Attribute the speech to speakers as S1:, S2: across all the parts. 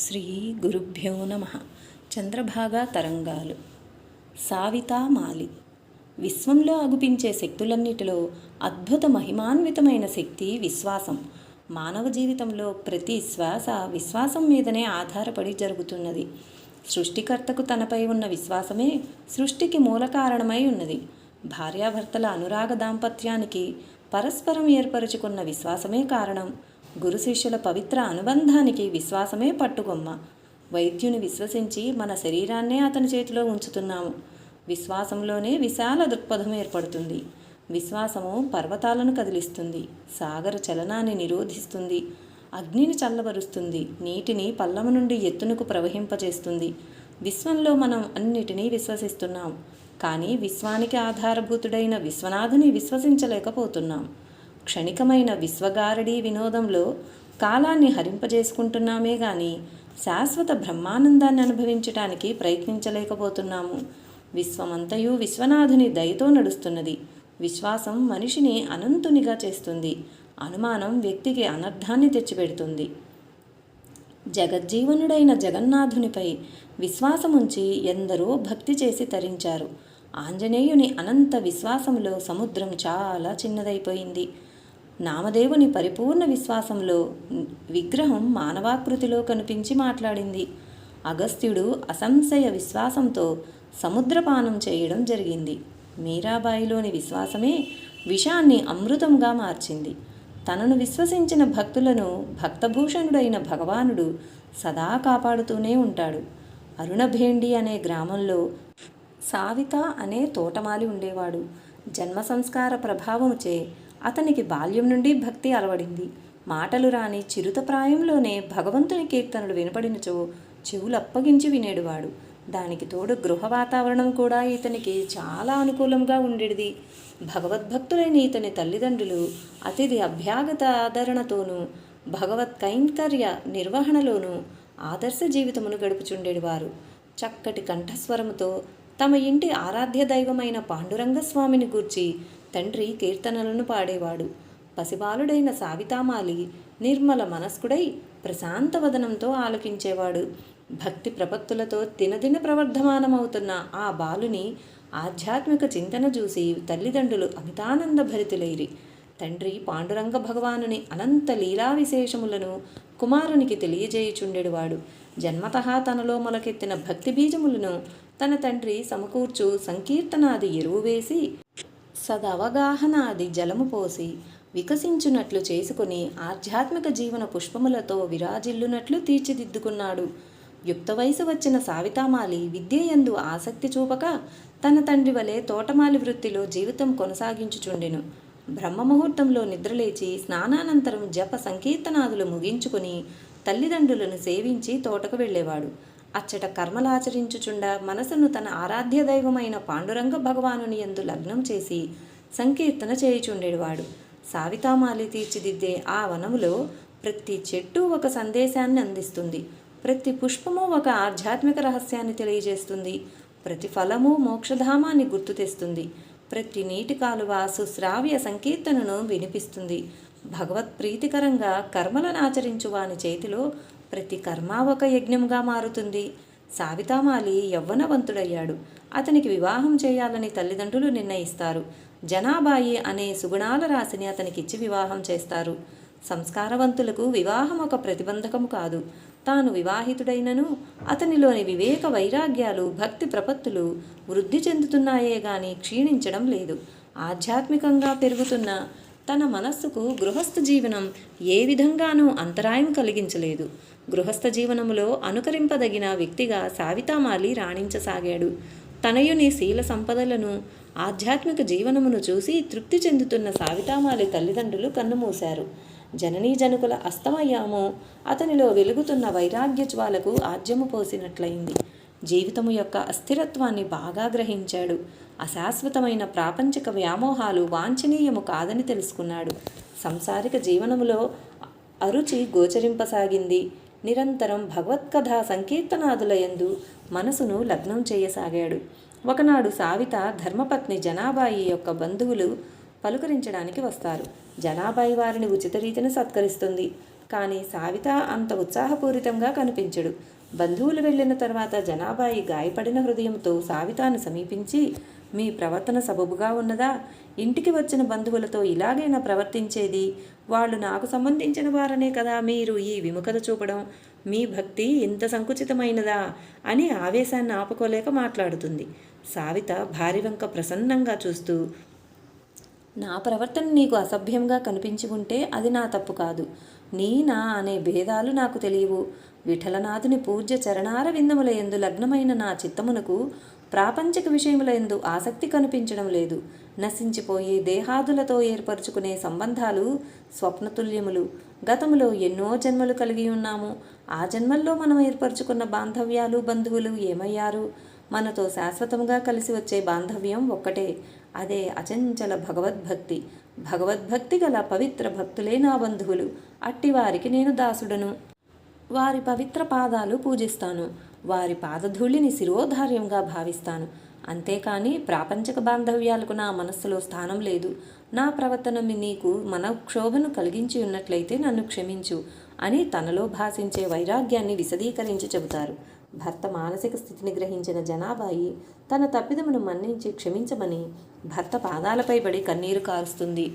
S1: శ్రీ గురుభ్యో నమ. చంద్రభాగా తరంగాలు. సావితా మాలి. విశ్వంలో అగుపించే శక్తులన్నిటిలో అద్భుత మహిమాన్వితమైన శక్తి విశ్వాసం. మానవ జీవితంలో ప్రతి శ్వాస విశ్వాసం మీదనే ఆధారపడి జరుగుతున్నది. సృష్టికర్తకు తనపై ఉన్న విశ్వాసమే సృష్టికి మూల కారణమై ఉన్నది. భార్యాభర్తల అనురాగ దాంపత్యానికి పరస్పరం ఏర్పరచుకున్న విశ్వాసమే కారణం. గురు శిష్యుల పవిత్ర అనుబంధానికి విశ్వాసమే పట్టుకొమ్మ. వైద్యుని విశ్వసించి మన శరీరాన్నే అతని చేతిలో ఉంచుతున్నాము. విశ్వాసంలోనే విశాల దృక్పథం ఏర్పడుతుంది. విశ్వాసము పర్వతాలను కదిలిస్తుంది. సాగర చలనాన్ని నిరోధిస్తుంది. అగ్నిని చల్లబరుస్తుంది. నీటిని పల్లమ నుండి ఎత్తునకు ప్రవహింపజేస్తుంది. విశ్వంలో మనం అన్నిటినీ విశ్వసిస్తున్నాం. కానీ విశ్వానికి ఆధారభూతుడైన విశ్వనాథుని విశ్వసించలేకపోతున్నాం. క్షణికమైన విశ్వగారడీ వినోదంలో కాలాన్ని హరింపజేసుకుంటున్నామే గాని శాశ్వత బ్రహ్మానందాన్ని అనుభవించటానికి ప్రయత్నించలేకపోతున్నాము. విశ్వమంతయు విశ్వనాథుని దయతో నడుస్తున్నది. విశ్వాసం మనిషిని అనంతునిగా చేస్తుంది. అనుమానం వ్యక్తికి అనర్థాన్ని తెచ్చిపెడుతుంది. జగజ్జీవనుడైన జగన్నాథునిపై విశ్వాసముంచి ఎందరో భక్తి చేసి తరించారు. ఆంజనేయుని అనంత విశ్వాసంలో సముద్రం చాలా చిన్నదైపోయింది. నామదేవుని పరిపూర్ణ విశ్వాసంలో విగ్రహం మానవాకృతిలో కనిపించి మాట్లాడింది. అగస్త్యుడు అసంశయ విశ్వాసంతో సముద్రపానం చేయడం జరిగింది. మీరాబాయిలోని విశ్వాసమే విషాన్ని అమృతంగా మార్చింది. తనను విశ్వసించిన భక్తులను భక్తభూషణుడైన భగవానుడు సదా కాపాడుతూనే ఉంటాడు. అరుణభేండి అనే గ్రామంలో సావిత అనే తోటమాలి ఉండేవాడు. జన్మ సంస్కార ప్రభావముచే అతనికి బాల్యం నుండి భక్తి అలవడింది. మాటలు రాని చిరుత ప్రాయంలోనే భగవంతుని కీర్తనలు వినపడినచో చెవులు అప్పగించి వినేడువాడు. దానికి తోడు గృహ వాతావరణం కూడా ఇతనికి చాలా అనుకూలంగా ఉండేది భగవద్భక్తులైన ఇతని తల్లిదండ్రులు అతిథి అభ్యాగత ఆదరణతోనూ భగవత్ కైంకర్య నిర్వహణలోనూ ఆదర్శ జీవితమును గడుపుచుండేవారు చక్కటి కంఠస్వరముతో తమ ఇంటి ఆరాధ్య దైవమైన పాండురంగస్వామిని గూర్చి తండ్రి కీర్తనలను పాడేవాడు. పసిబాలుడైన సావితామాలి నిర్మల మనస్కుడై ప్రశాంతవదనంతో ఆలకించేవాడు. భక్తి ప్రపత్తులతో దినదిన ప్రవర్ధమానమవుతున్న ఆ బాలుని ఆధ్యాత్మిక చింతన చూసి తల్లిదండ్రులు అమితానంద భరితులైరి. తండ్రి పాండురంగ భగవానుని అనంత లీలా విశేషములను కుమారునికి తెలియజేయుచుండెడువాడు. జన్మత తనలో మొలకెత్తిన భక్తి బీజములను తన తండ్రి సమకూర్చు సంకీర్తనాది ఎరువు వేసి సదవగాహనాది జలము పోసి వికసించునట్లు చేసుకుని ఆధ్యాత్మిక జీవన పుష్పములతో విరాజిల్లునట్లు తీర్చిదిద్దుకున్నాడు. యుక్త వయసు వచ్చిన సావితామాలి విద్యయందు ఆసక్తి చూపక తన తండ్రి వలె తోటమాలి వృత్తిలో జీవితం కొనసాగించుచుండెను. బ్రహ్మముహూర్తంలో నిద్రలేచి స్నానానంతరం జప సంకీర్తనాదులు ముగించుకుని తల్లిదండ్రులను సేవించి తోటకు వెళ్ళేవాడు. అచ్చట కర్మలాచరించుచుండ మనసును తన ఆరాధ్య దైవమైన పాండురంగ భగవానుని ఎందు లగ్నం చేసి సంకీర్తన చేయుచుండేవాడు సావితామాలి తీర్చిదిద్దే ఆ వనములో ప్రతి చెట్టు ఒక సందేశాన్ని అందిస్తుంది. ప్రతి పుష్పము ఒక ఆధ్యాత్మిక రహస్యాన్ని తెలియజేస్తుంది. ప్రతి ఫలము మోక్షధామాన్ని గుర్తు తెస్తుంది. ప్రతి నీటి కాలువ సుశ్రావ్య సంకీర్తనను వినిపిస్తుంది. భగవత్ ప్రీతికరంగా కర్మలను ఆచరించు వాని చేతిలో ప్రతి కర్మ ఒక యజ్ఞంగా మారుతుంది. సావితామాలి యవ్వనవంతుడయ్యాడు. అతనికి వివాహం చేయాలని తల్లిదండ్రులు నిర్ణయిస్తారు. జనాబాయి అనే సుగుణాల రాశిని అతనికిచ్చి వివాహం చేస్తారు. సంస్కారవంతులకు వివాహం ఒక ప్రతిబంధకము కాదు. తాను వివాహితుడైనను అతనిలోని వివేక వైరాగ్యాలు భక్తి ప్రపత్తులు వృద్ధి చెందుతున్నాయే గాని క్షీణించడం లేదు. ఆధ్యాత్మికంగా పెరుగుతున్న తన మనస్సుకు గృహస్థ జీవనం ఏ విధంగానూ అంతరాయం కలిగించలేదు. గృహస్థ జీవనములో అనుకరింపదగిన వ్యక్తిగా సావితామాలి రాణించసాగాడు. తనయుని శీల సంపదలను ఆధ్యాత్మిక జీవనమును చూసి తృప్తి చెందుతున్న సావితామాలి తల్లిదండ్రులు కన్నుమూశారు. జననీ జనకుల అస్తమయ్యామో అతనిలో వెలుగుతున్న వైరాగ్య జ్వాలకు ఆజ్యము పోసినట్లయింది. జీవితము యొక్క అస్థిరత్వాన్ని బాగా గ్రహించాడు. అశాశ్వతమైన ప్రాపంచిక వ్యామోహాలు వాంఛనీయము కాదని తెలుసుకున్నాడు. సంసారిక జీవనములో అరుచి గోచరింపసాగింది. నిరంతరం భగవత్కథా సంకీర్తనాదులయందు మనసును లగ్నం చేయసాగాడు. ఒకనాడు సావిత ధర్మపత్ని జనాబాయి యొక్క బంధువులు పలుకరించడానికి వస్తారు. జనాబాయి వారిని ఉచిత రీతిని సత్కరిస్తుంది. కానీ సావిత అంత ఉత్సాహపూరితంగా కనిపించడు. బంధువులు వెళ్ళిన తర్వాత జనాబాయి గాయపడిన హృదయంతో సావితాను సమీపించి మీ ప్రవర్తన సబబుగా ఉన్నదా? ఇంటికి వచ్చిన బంధువులతో ఇలాగైనా ప్రవర్తించేది? వాళ్ళు నాకు సంబంధించిన వారనే కదా మీరు ఈ విముఖత చూపడం. మీ భక్తి ఇంత సంకుచితమైనదా? అని ఆవేశాన్ని ఆపుకోలేక మాట్లాడుతుంది. సావిత భార్య వంక ప్రసన్నంగా చూస్తూ నా ప్రవర్తన నీకు అసభ్యంగా కనిపించి ఉంటే అది నా తప్పు కాదు. నీ నా అనే భేదాలు నాకు తెలియవు. విఠలనాథుని పూజ్య చరణార విందముల ఎందు లగ్నమైన నా చిత్తమునకు ప్రాపంచిక విషయములందు ఆసక్తి కనిపించడం లేదు. నశించిపోయే దేహాదులతో ఏర్పరచుకునే సంబంధాలు స్వప్నతుల్యములు. గతములో ఎన్నో జన్మలు కలిగి ఉన్నాము. ఆ జన్మల్లో మనం ఏర్పరచుకున్న బాంధవ్యాలు బంధువులు ఏమయ్యారు? మనతో శాశ్వతంగా కలిసి వచ్చే బాంధవ్యం ఒక్కటే. అదే అచంచల భగవద్భక్తి. భగవద్భక్తి గల పవిత్ర భక్తులే నా బంధువులు. అట్టివారికి నేను దాసుడను. వారి పవిత్ర పాదాలు పూజిస్తాను. వారి పాదధూళిని శిరోధార్యంగా భావిస్తాను. అంతేకాని ప్రాపంచక బాంధవ్యాలకు నా మనస్సులో స్థానం లేదు. నా ప్రవర్తన నీకు మనక్షోభను కలిగించి ఉన్నట్లయితే నన్ను క్షమించు అని తనలో భాషించే వైరాగ్యాన్ని విశదీకరించి చెబుతారు. భర్త మానసిక స్థితిని గ్రహించిన జనాబాయి తన తప్పిదమును మన్నించి క్షమించమని భర్త పాదాలపై పడి కన్నీరు కారుస్తుంది.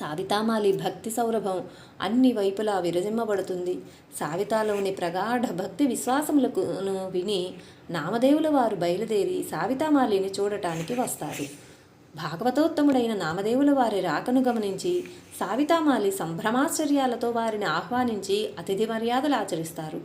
S1: సావితామాలి భక్తి సౌరభం అన్ని వైపులా విరజిమ్మబడుతుంది. సావితాలోని ప్రగాఢ భక్తి విశ్వాసములకు విని నామదేవుల వారు బయలుదేరి సావితామాలిని చూడటానికి వస్తారు. భాగవతోత్తముడైన నామదేవుల వారి రాకను గమనించి సావితామాలి సంభ్రమాశ్చర్యాలతో వారిని ఆహ్వానించి అతిథి మర్యాదలు ఆచరిస్తారు.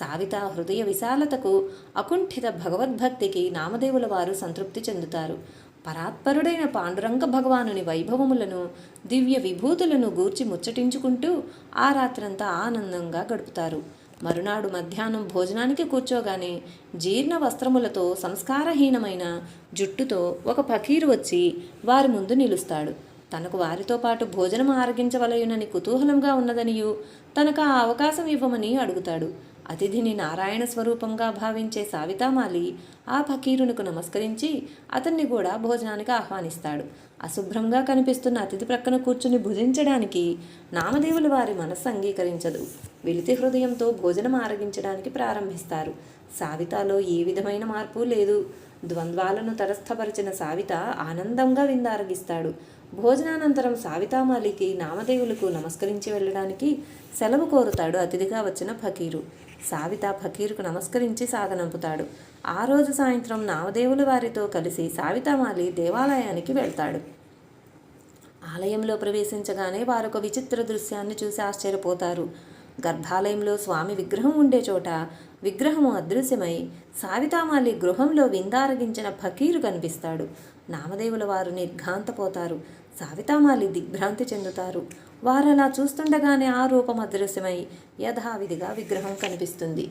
S1: సావిత హృదయ విశాలతకు అకుంఠిత భగవద్భక్తికి నామదేవుల వారు సంతృప్తి చెందుతారు. పరాత్పరుడైన పాండురంగ భగవానుని వైభవములను దివ్య విభూతులను గూర్చి ముచ్చటించుకుంటూ ఆ రాత్రంతా ఆనందంగా గడుపుతారు. మరునాడు మధ్యాహ్నం భోజనానికి కూర్చోగానే జీర్ణ వస్త్రములతో సంస్కారహీనమైన జుట్టుతో ఒక ఫకీరు వచ్చి వారి ముందు నిలుస్తాడు. తనకు వారితో పాటు భోజనం ఆరగించవలయునని కుతూహలంగా ఉన్నదనియు తనకు ఆ అవకాశం ఇవ్వమని అడుగుతాడు. అతిథిని నారాయణ స్వరూపంగా భావించే సావితామాలి ఆ ఫకీరునకు నమస్కరించి అతన్ని కూడా భోజనానికి ఆహ్వానిస్తాడు. అశుభ్రంగా కనిపిస్తున్న అతిథి ప్రక్కన కూర్చుని భుజించడానికి నామదేవులు వారి మనస్సు అంగీకరించదు. వెలితి హృదయంతో భోజనం ఆరగించడానికి ప్రారంభిస్తారు. సావితాలో ఏ విధమైన మార్పు లేదు. ద్వంద్వాలను తరస్థపరిచిన సావిత ఆనందంగా విందారగిస్తాడు. భోజనానంతరం సావితామాలికి నామదేవులకు నమస్కరించి వెళ్ళడానికి సెలవు కోరుతాడు అతిథిగా వచ్చిన ఫకీరు. సావిత ఫకీరుకు నమస్కరించి సాగనంపుతాడు. ఆ రోజు సాయంత్రం నామదేవుల వారితో కలిసి సావితామాలి దేవాలయానికి వెళ్తాడు. ఆలయంలో ప్రవేశించగానే వారొక విచిత్ర దృశ్యాన్ని చూసి ఆశ్చర్యపోతారు. గర్భాలయంలో స్వామి విగ్రహం ఉండే చోట విగ్రహము అదృశ్యమై సావితామాలి గృహంలో విందారగించిన ఫకీరు కనిపిస్తాడు. నామదేవుల వారు నిర్ఘాంతపోతారు. సావితామాలి దిగ్భ్రాంతి చెందుతారు. వారలా చూస్తుండగానే ఆ రూపం అదృశ్యమై యథావిధిగా విగ్రహం కనిపిస్తుంది.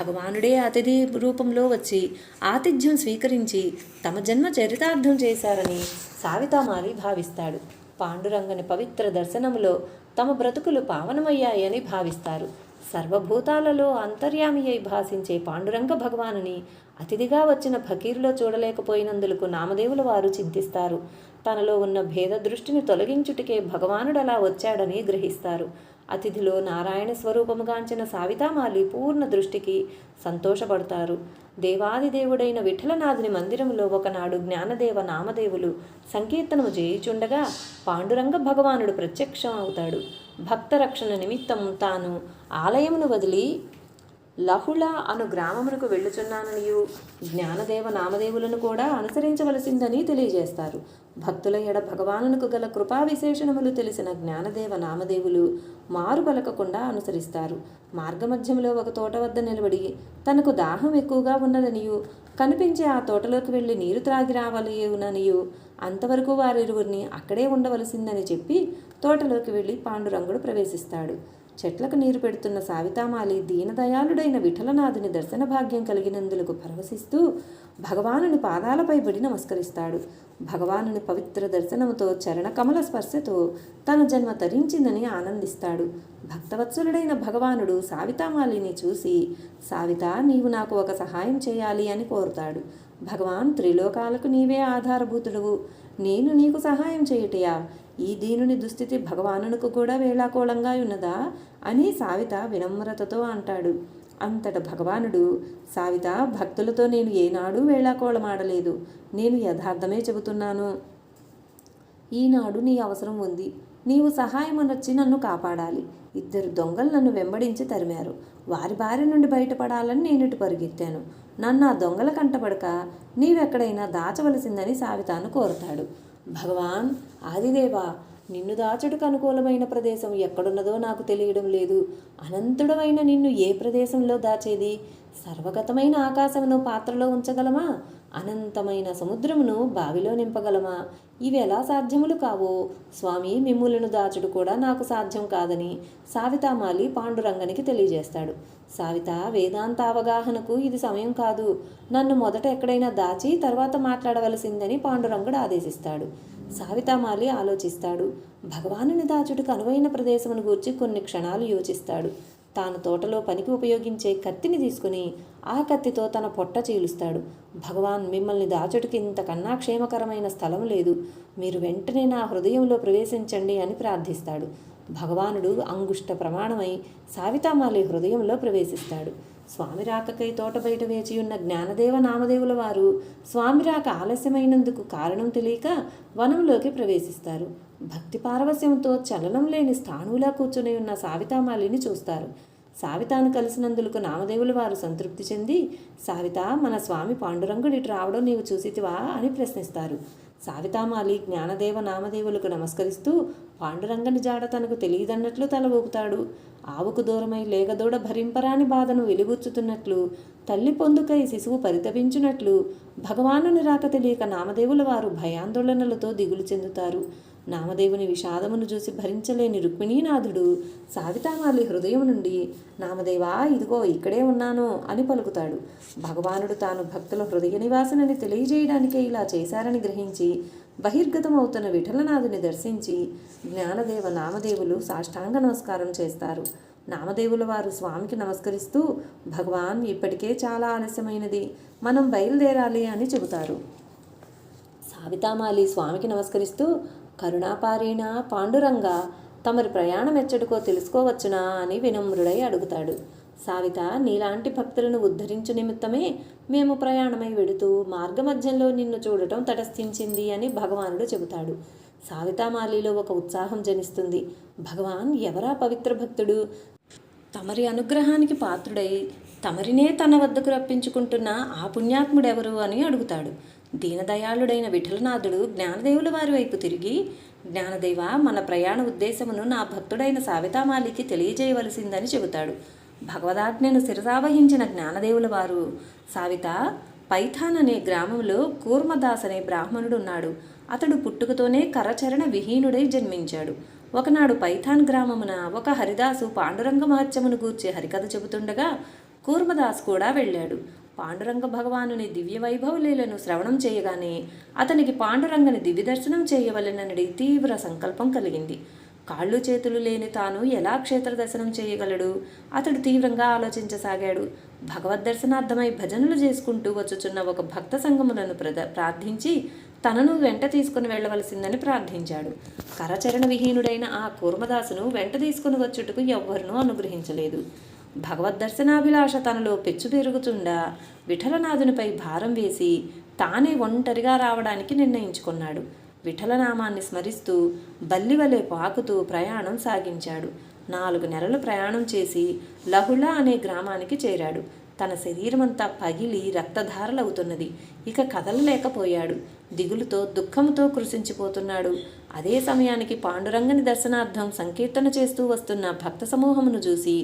S1: భగవానుడే అతిథి రూపంలో వచ్చి ఆతిథ్యం స్వీకరించి తమ జన్మ చరితార్థం చేశారని సావితామాలి భావిస్తాడు. పాండురంగని పవిత్ర దర్శనములో తమ బ్రతుకులు పావనమయ్యాయని భావిస్తారు. సర్వభూతాలలో అంతర్యామి అయి భాషించే పాండురంగ భగవానుని అతిథిగా వచ్చిన ఫకీరులో చూడలేకపోయినందులకు నామదేవుల వారు చింతిస్తారు. తనలో ఉన్న భేద దృష్టిని తొలగించుటికే భగవానుడు అలా వచ్చాడని గ్రహిస్తారు. అతిథిలో నారాయణ స్వరూపముగాంచిన సావితామాలి పూర్ణ దృష్టికి సంతోషపడతారు. దేవాది దేవుడైన విఠలనాథుని మందిరంలో ఒకనాడు జ్ఞానదేవ నామదేవులు సంకీర్తనము చేయుచుండగా పాండురంగ భగవానుడు ప్రత్యక్షం అవుతాడు భక్త రక్షణ నిమిత్తం తాను ఆలయమును వదిలి లహుళ అను గ్రామమునకు వెళ్ళుచున్నాననియు. జ్ఞానదేవ నామదేవులను కూడా అనుసరించవలసిందని తెలియజేస్తారు. భక్తుల ఎడ భగవానునకు గల కృపా విశేషణములు తెలిసిన జ్ఞానదేవ నామదేవులు మారు పలకకుండా అనుసరిస్తారు. మార్గమధ్యంలో ఒక తోట వద్ద నిలబడి తనకు దాహం ఎక్కువగా ఉన్నదనియు కనిపించే ఆ తోటలోకి వెళ్ళి నీరు త్రాగి రావాలనియు అంతవరకు వారిరువురిని అక్కడే ఉండవలసిందని చెప్పి తోటలోకి వెళ్ళి పాండురంగుడు ప్రవేశిస్తాడు. చెట్లకు నీరు పెడుతున్న సావితామాలి దీనదయాళుడైన విఠలనాథుని దర్శన భాగ్యం కలిగినందులకు పరవశిస్తూ భగవానుని పాదాలపై పడి నమస్కరిస్తాడు. భగవానుని పవిత్ర దర్శనముతో చరణకమల స్పర్శతో తన జన్మ తరించిందని ఆనందిస్తాడు. భక్తవత్సలుడైన భగవానుడు సావితామాలిని చూసి సావిత నీవు నాకు ఒక సహాయం చేయాలి అని కోరుతాడు. భగవాన్ త్రిలోకాలకు నీవే ఆధారభూతుడువు. నేను నీకు సహాయం చేయుటయా? ఈ దీనుని దుస్థితి భగవానునికి కూడా వేళాకోళంగా ఉన్నదా? అని సావిత వినమ్రతతో అంటాడు. అంతట భగవానుడు సావిత భక్తులతో నేను ఏనాడు వేళాకోళమాడలేదు. నేను యథార్థమే చెబుతున్నాను. ఈనాడు నీ అవసరం ఉంది. నీవు సహాయం అనొచ్చి నన్ను కాపాడాలి. ఇద్దరు దొంగలు నన్ను వెంబడించి తరిమారు. వారి బారి నుండి బయటపడాలని నేను ఇటు పరిగెత్తాను. నన్ను ఆ దొంగల కంటపడక నీవెక్కడైనా దాచవలసిందని సావితాను కోరుతాడు. భగవాన్ ఆదిదేవా నిన్ను దాచుటకు అనుకూలమైన ప్రదేశం ఎక్కడున్నదో నాకు తెలియడం లేదు. అనంతుడమైన నిన్ను ఏ ప్రదేశంలో దాచేది? సర్వగతమైన ఆకాశమును పాత్రలో ఉంచగలమా? అనంతమైన సముద్రమును బావిలో నింపగలమా? ఇవి ఎలా సాధ్యములు కావో? స్వామి మిమ్ములను దాచుడు కూడా నాకు సాధ్యం కాదని సావితామాలి పాండురంగనికి తెలియజేస్తాడు. సావిత వేదాంత అవగాహనకు ఇది సమయం కాదు. నన్ను మొదట ఎక్కడైనా దాచి తర్వాత మాట్లాడవలసిందని పాండురంగుడు ఆదేశిస్తాడు. సావితామాలి ఆలోచిస్తాడు. భగవానుని దాచుటకు అనువైన ప్రదేశమును గూర్చి కొన్ని క్షణాలు యోచిస్తాడు. తాను తోటలో పనికి ఉపయోగించే కత్తిని తీసుకుని ఆ కత్తితో తన పొట్ట చీలుస్తాడు. భగవాన్ మిమ్మల్ని దాచుడికి ఇంతకన్నా క్షేమకరమైన స్థలం లేదు. మీరు వెంటనే నా హృదయంలో ప్రవేశించండి అని ప్రార్థిస్తాడు. భగవానుడు అంగుష్ట ప్రమాణమై సావితామాలి హృదయంలో ప్రవేశిస్తాడు. స్వామి రాకకై తోట బయట వేచి ఉన్న జ్ఞానదేవ నామదేవుల వారు స్వామి రాక ఆలస్యమైనందుకు కారణం తెలియక వనంలోకి ప్రవేశిస్తారు. భక్తి పార్వశ్యంతో చలనం లేని స్థాణువులా కూర్చుని ఉన్న సావితామాలిని చూస్తారు. సావితాను కలిసినందులకు నామదేవుల వారు సంతృప్తి చెంది సావిత మన స్వామి పాండురంగుడు ఇటు రావడం నీవు చూసితివా? అని ప్రశ్నిస్తారు. సావితామాలి జ్ఞానదేవ నామదేవులకు నమస్కరిస్తూ పాండురంగని జాడ తనకు తెలియదన్నట్లు తల ఊపుతాడు. ఆవుకు దూరమై లేగదూడ భరింపరాని బాధను వెలుగుచ్చుతున్నట్లు తల్లి పొందుకై శిశువు పరితపించున్నట్లు భగవానుని రాక తెలియక నామదేవుల వారు భయాందోళనలతో దిగులు చెందుతారు. నామదేవుని విషాదమును చూసి భరించలేని రుక్మిణీనాథుడు సావితామాలి హృదయం నుండి నామదేవా ఇదిగో ఇక్కడే ఉన్నాను అని పలుకుతాడు. భగవానుడు తాను భక్తుల హృదయ నివాసనని తెలియజేయడానికే ఇలా చేశారని గ్రహించి బహిర్గతమవుతున్న విఠలనాథుని దర్శించి జ్ఞానదేవ నామదేవులు సాష్టాంగ నమస్కారం చేస్తారు. నామదేవుల వారు స్వామికి నమస్కరిస్తూ భగవాన్ ఇప్పటికే చాలా ఆలస్యమైనది మనం బయలుదేరాలి అని చెబుతారు. సావితామాలి స్వామికి నమస్కరిస్తూ కరుణాపారేణ పాండురంగ తమరి ప్రయాణం ఎచ్చడుకో తెలుసుకోవచ్చునా అని వినమ్రుడై అడుగుతాడు. సావిత నీలాంటి భక్తులను ఉద్ధరించు నిమిత్తమే మేము ప్రయాణమై వెడుతూ మార్గమధ్యంలో నిన్ను చూడటం తటస్థించింది అని భగవానుడు చెబుతాడు. సావితామాలిలో ఒక ఉత్సాహం జనిస్తుంది. భగవాన్ ఎవరా పవిత్ర భక్తుడు? తమరి అనుగ్రహానికి పాత్రుడై తమరినే తన వద్దకు రప్పించుకుంటున్న ఆ పుణ్యాత్ముడెవరు అని అడుగుతాడు. దీనదయాళుడైన విఠలనాథుడు జ్ఞానదేవుల వారి వైపు తిరిగి జ్ఞానదేవ మన ప్రయాణ ఉద్దేశమును నా భక్తుడైన సావితామాలికి తెలియజేయవలసిందని చెబుతాడు. భగవదాజ్ఞను శిరసావహించిన జ్ఞానదేవుల వారు సావిత పైథాన్ అనే గ్రామంలో కూర్మదాస్ అనే బ్రాహ్మణుడు ఉన్నాడు అతడు పుట్టుకతోనే కరచరణ విహీనుడై జన్మించాడు. ఒకనాడు పైథాన్ గ్రామమున ఒక హరిదాసు పాండురంగ మహత్యమును గూర్చి హరికథ చెబుతుండగా కూర్మదాస్ కూడా వెళ్ళాడు. పాండురంగ భగవానుని దివ్య వైభవలీలను శ్రవణం చేయగానే అతనికి పాండురంగని దివ్య దర్శనం చేయవలెనని తీవ్ర సంకల్పం కలిగింది. కాళ్ళు చేతులు లేని తాను ఎలా క్షేత్ర దర్శనం చేయగలడు? అతడు తీవ్రంగా ఆలోచించసాగాడు. భగవద్ దర్శనార్థమై భజనలు చేసుకుంటూ వచ్చుచున్న ఒక భక్త సంగములను ప్రద ప్రార్థించి తనను వెంట తీసుకుని వెళ్ళవలసిందని ప్రార్థించాడు. కరచరణ విహీనుడైన ఆ కూర్మదాసును వెంట తీసుకుని వచ్చుటకు ఎవ్వరునూ అనుగ్రహించలేదు. భగవద్ దర్శనాభిలాష తనలో పెచ్చు పెరుగుతుండా విఠలనాథునిపై భారం వేసి తానే ఒంటరిగా రావడానికి నిర్ణయించుకున్నాడు. విఠలనామాన్ని స్మరిస్తూ బల్లివలే పాకుతూ ప్రయాణం సాగించాడు. నాలుగు నెలలు ప్రయాణం చేసి లహుళ అనే గ్రామానికి చేరాడు. తన శరీరమంతా పగిలి రక్తధారలవుతున్నది. ఇక కదలలేకపోయాడు దిగులుతో దుఃఖంతో కృషించిపోతున్నాడు అదే సమయానికి పాండురంగని దర్శనార్థం సంకీర్తన చేస్తూ వస్తున్న భక్త సమూహమును చూసి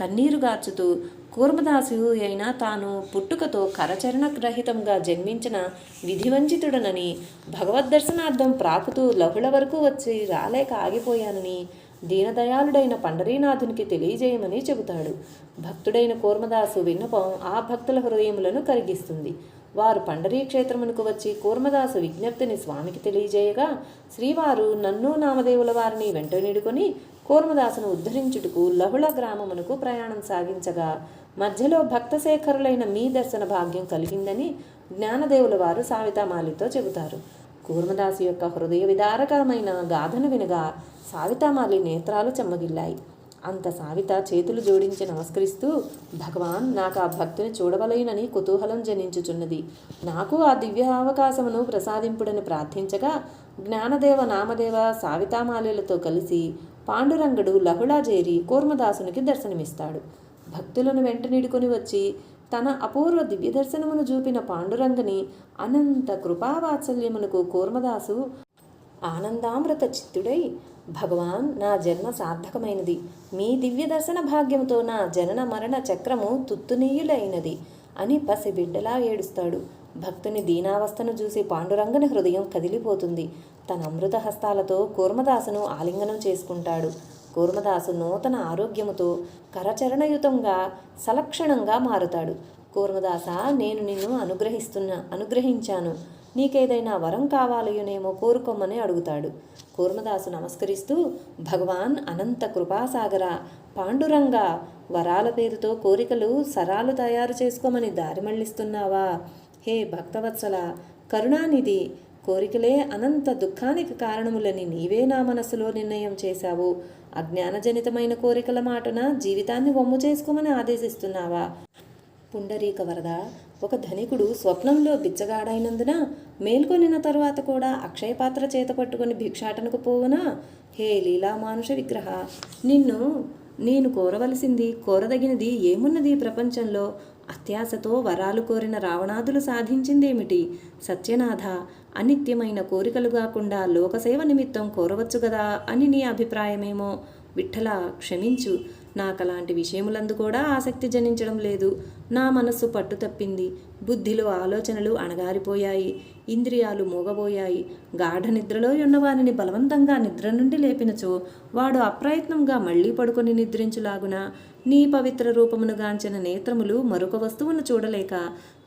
S1: కన్నీరు గార్చుతూ కూర్మదాసు అయినా తాను పుట్టుకతో కరచరణ రహితంగా జన్మించిన విధివంచితుడనని భగవద్దర్శనార్థం ప్రాకుతూ లహుల వరకు వచ్చి రాలేక ఆగిపోయానని దీనదయాళుడైన పండరీనాథునికి తెలియజేయమని చెబుతాడు. భక్తుడైన కూర్మదాసు విన్నపం ఆ భక్తుల హృదయములను కరిగిస్తుంది. వారు పండరీ క్షేత్రమునకు వచ్చి కూర్మదాసు విజ్ఞప్తిని స్వామికి తెలియజేయగా శ్రీవారు నన్ను నామదేవుల వారిని వెంటనిడుకొని కూర్మదాసును ఉద్ధరించుటకు లహుళ గ్రామమునకు ప్రయాణం సాగించగా మధ్యలో భక్తశేఖరులైన మీ దర్శన భాగ్యం కలిగిందని జ్ఞానదేవుల వారు సావితామాలితో చెబుతారు. కూర్మదాసు యొక్క హృదయ విదారకరమైన గాథను వినగా సావితామాలి నేత్రాలు చెమ్మగిల్లాయి. అంత సావిత చేతులు జోడించి నమస్కరిస్తూ భగవాన్ నాకు ఆ భక్తిని చూడవలైనని కుతూహలం జనించుచున్నది. నాకు ఆ దివ్య అవకాశమును ప్రసాదింపుడని ప్రార్థించగా జ్ఞానదేవ నామదేవ సావితామాల్యలతో కలిసి పాండురంగడు లహుళా చేరి కూర్మదాసునికి దర్శనమిస్తాడు. భక్తులను వెంట నీడుకొని వచ్చి తన అపూర్వ దివ్య దర్శనమును చూపిన పాండురంగని అనంత కృపావాత్సల్యమునకు కూర్మదాసు ఆనందామృత చిత్తుడై భగవాన్ నా జన్మ సార్థకమైనది. మీ దివ్య దర్శన భాగ్యంతో నా జనన మరణ చక్రము తుత్తునీయులైనది అని పసిబిడ్డలా ఏడుస్తాడు. భక్తుని దీనావస్థను చూసి పాండురంగని హృదయం కదిలిపోతుంది. తన అమృత హస్తాలతో కూర్మదాసును ఆలింగనం చేసుకుంటాడు. కూర్మదాసు నూతన ఆరోగ్యముతో కరచరణయుతంగా సలక్షణంగా మారుతాడు. కూర్మదాస నేను నిన్ను అనుగ్రహిస్తున్నా అనుగ్రహించాను. నీకేదైనా వరం కావాలయోనేమో కోరుకోమని అడుగుతాడు. కూర్మదాసు నమస్కరిస్తూ భగవాన్ అనంత కృపాసాగర పాండురంగ వరాల పేరుతో కోరికలు సరాలు తయారు చేసుకోమని దారి మళ్ళిస్తున్నావా? హే భక్తవత్సల కరుణానిధి కోరికలే అనంత దుఃఖానికి కారణములని నీవే నా మనసులో నిర్ణయం చేశావు. అజ్ఞానజనితమైన కోరికల మాటన జీవితాన్ని వమ్ము చేసుకోమని ఆదేశిస్తున్నావా? పుండరీక వరద. ఒక ధనికుడు స్వప్నంలో బిచ్చగాడైనందున మేల్కొనిన తరువాత కూడా అక్షయపాత్ర చేత పట్టుకుని భిక్షాటనకు పోవునా? హే లీలా మానుష విగ్రహ! నిన్ను నేను కోరవలసింది కోరదగినది ఏమున్నది ప్రపంచంలో? అత్యాశతో వరాలు కోరిన రావణాదులు సాధించిందేమిటి? సత్యనాథ అనిత్యమైన కోరికలు కాకుండా లోకసేవ నిమిత్తం కోరవచ్చు కదా అని నీ అభిప్రాయమేమో? విఠల క్షమించు. నాకు అలాంటి విషయములందు కూడా ఆసక్తి జనించడం లేదు. నా మనస్సు పట్టు తప్పింది. బుద్ధిలో ఆలోచనలు అణగారిపోయాయి. ఇంద్రియాలు మూగబోయాయి. గాఢ నిద్రలో ఉన్నవారిని బలవంతంగా నిద్ర నుండి లేపినచో వాడు అప్రయత్నంగా మళ్ళీ పడుకొని నిద్రించులాగున నీ పవిత్ర రూపమును గాంచిన నేత్రములు మరొక వస్తువును చూడలేక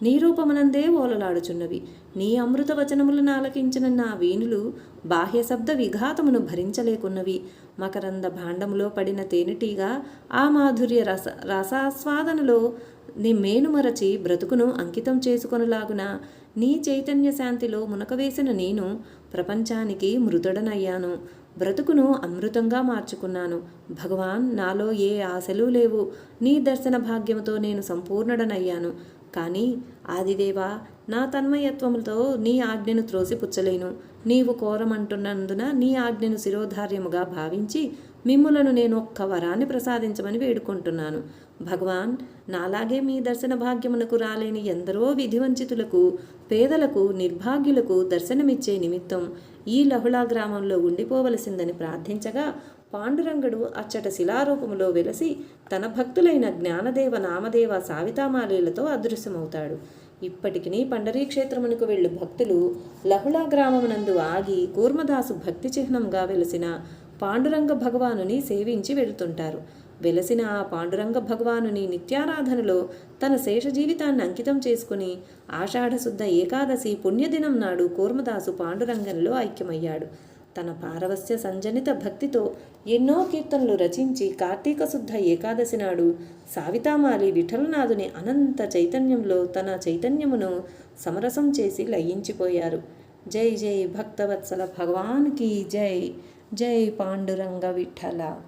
S1: నీ రూపమునందే ఓలలాడుచున్నవి. నీ అమృత వచనములను ఆలకించిన నా వీణులు బాహ్య శబ్ద విఘాతమును భరించలేకున్నవి. మకరంద భాండములో పడిన తేనెటీగ ఆ మాధుర్య రస రసాస్వాదనలో నీ మేనుమరచి బ్రతుకును అంకితం చేసుకొనలాగున నీ చైతన్య శాంతిలో మునకవేసిన నేను ప్రపంచానికి మృతుడనయ్యాను. బ్రతుకును అమృతంగా మార్చుకున్నాను. భగవాన్ నాలో ఏ ఆశలు లేవు. నీ దర్శన భాగ్యముతో నేను సంపూర్ణుడనయ్యాను. కానీ ఆదిదేవా నా తన్మయత్వముతో నీ ఆజ్ఞను త్రోసిపుచ్చలేను. నీవు కోరమంటున్నందున నీ ఆజ్ఞను శిరోధార్యముగా భావించి మిమ్ములను నేను ఒక్క వరాన్ని ప్రసాదించమని వేడుకుంటున్నాను. భగవాన్ నాలాగే మీ దర్శన భాగ్యమునకు రాలేని ఎందరో విధివంచితులకు పేదలకు నిర్భాగ్యులకు దర్శనమిచ్చే నిమిత్తం ఈ లహుళా గ్రామంలో ఉండిపోవలసిందని ప్రార్థించగా పాండురంగడు అచ్చట శిలారూపములో వెలసి తన భక్తులైన జ్ఞానదేవ నామదేవ సావితామాలీలతో అదృశ్యమవుతాడు. ఇప్పటికినీ పండరీక్షేత్రమునకు వెళ్ళు భక్తులు. లహుళా గ్రామమునందు ఆగి కూర్మదాసు భక్తి చిహ్నంగా వెలసిన పాండురంగ భగవానుని సేవించి వెళుతుంటారు. వెలసిన ఆ పాండురంగ భగవానుని నిత్యారాధనలో తన శేష జీవితాన్ని అంకితం చేసుకుని ఆషాఢశుద్ధ ఏకాదశి పుణ్యదినం నాడు కూర్మదాసు పాండురంగంలో ఐక్యమయ్యాడు. తన పారవస్య సంజనిత భక్తితో ఎన్నో కీర్తనలు రచించి కార్తీక శుద్ధ ఏకాదశి నాడు సావితామాలి విఠలనాథుని అనంత చైతన్యంలో తన చైతన్యమును సమరసం చేసి లయించిపోయారు. జై జై భక్తవత్సల భగవాన్కి జై. జై పాండురంగ విఠల.